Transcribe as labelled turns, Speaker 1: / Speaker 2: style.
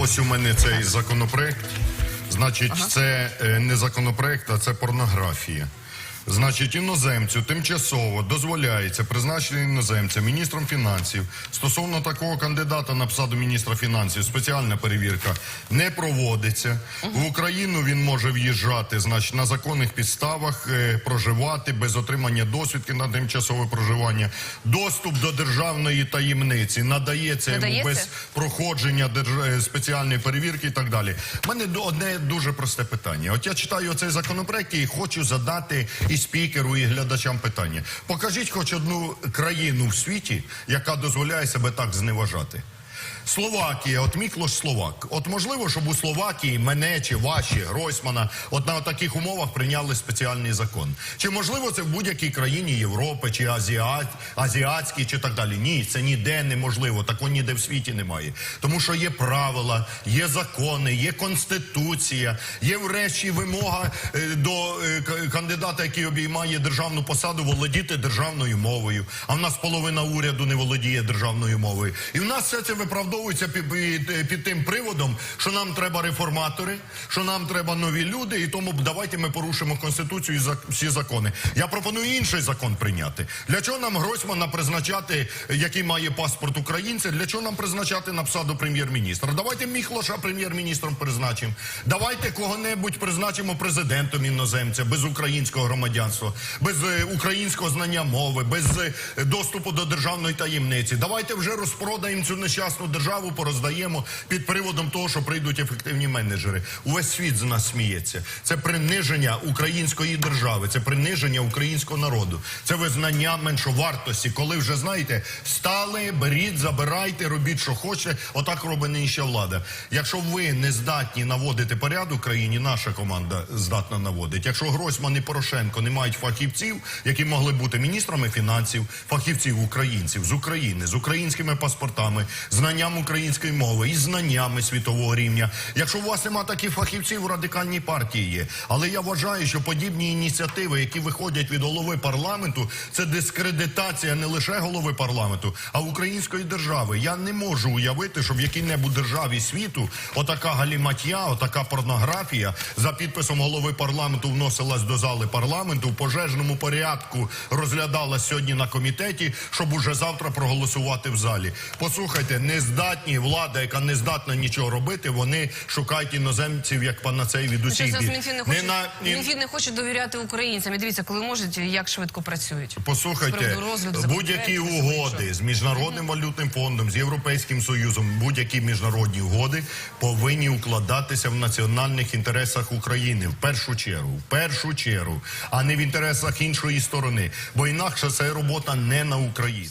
Speaker 1: Ось у мене цей законопроект. Значить, це е, не законопроект, а це порнографія. Значить, іноземцю тимчасово дозволяється призначення іноземця міністром фінансів. Стосовно такого кандидата на посаду міністра фінансів спеціальна перевірка не проводиться. В Україну він може в'їжджати, значить, на законних підставах, е, проживати без отримання досвідки на тимчасове проживання. Доступ до державної таємниці надається, йому без проходження держ... е, спеціальної перевірки і так далі. У мене одне дуже просте питання. От я читаю цей законопроект і хочу задати і спікеру, і глядачам питання. Покажіть хоч одну країну в світі, яка дозволяє себе так зневажати. Словакія, от Міклош Словак. От можливо, щоб у Словакії мене чи ваші Гройсмана от на таких умовах прийняли спеціальний закон. Чи можливо це в будь-якій країні Європи, чи Азіат, азіатській, чи так далі? Ні, це ніде неможливо. Такого ніде в світі немає. Тому що є правила, є закони, є конституція, є врешті вимога е, до е, кандидата, який обіймає державну посаду, володіти державною мовою. А в нас половина уряду не володіє державною мовою. І в нас все це виправдовується під, під, тим приводом, що нам треба реформатори, що нам треба нові люди, і тому давайте ми порушимо конституцію і зак- всі закони. Я пропоную інший закон прийняти. Для чого нам Гройсмана призначати, який має паспорт українця? Для чого нам призначати на посаду прем'єр-міністра? Давайте Міхлоша прем'єр-міністром призначимо. Давайте кого-небудь призначимо президентом іноземця без українського громадянства, без е, українського знання мови, без е, доступу до державної таємниці. Давайте вже розпродаємо цю нещасну державу, пороздаємо під приводом того, що прийдуть ефективні менеджери. Увесь світ з нас сміється. Це приниження української держави, це приниження українського народу, це визнання меншовартості. Коли вже знаєте, стали, беріть, забирайте, робіть, що хочете. Отак робить нинішня влада. Якщо ви не здатні наводити порядок в країні, наша команда здатна наводити. Якщо Гройсман і Порошенко не мають фахівців, які могли бути міністрами фінансів, фахівців українців з України, з українськими паспортами, знанням української мови і знаннями світового рівня. Якщо у вас нема таких фахівців, у радикальній партії є. Але я вважаю, що подібні ініціативи, які виходять від голови парламенту, це дискредитація не лише голови парламенту, а української держави. Я не можу уявити, що в якій-небудь державі світу отака галіматья, отака порнографія за підписом голови парламенту вносилась до зали парламенту в пожежному порядку розглядалась сьогодні на комітеті, щоб уже завтра проголосувати в залі. Послухайте, нездатні влада, яка не здатна нічого робити, вони шукають іноземців як панацей від усіх бід.
Speaker 2: Мінфін не хоче,
Speaker 1: на
Speaker 2: Мінфін не хоче довіряти українцям. І дивіться, коли можуть, як швидко працюють.
Speaker 1: Послухайте, будь-які угоди з міжнародним валютним фондом, з європейським союзом, будь-які міжнародні угоди повинні укладатися в національних інтересах України в першу чергу, в першу чергу, а не в інтересах іншої сторони. Бо інакше це робота не на Україні.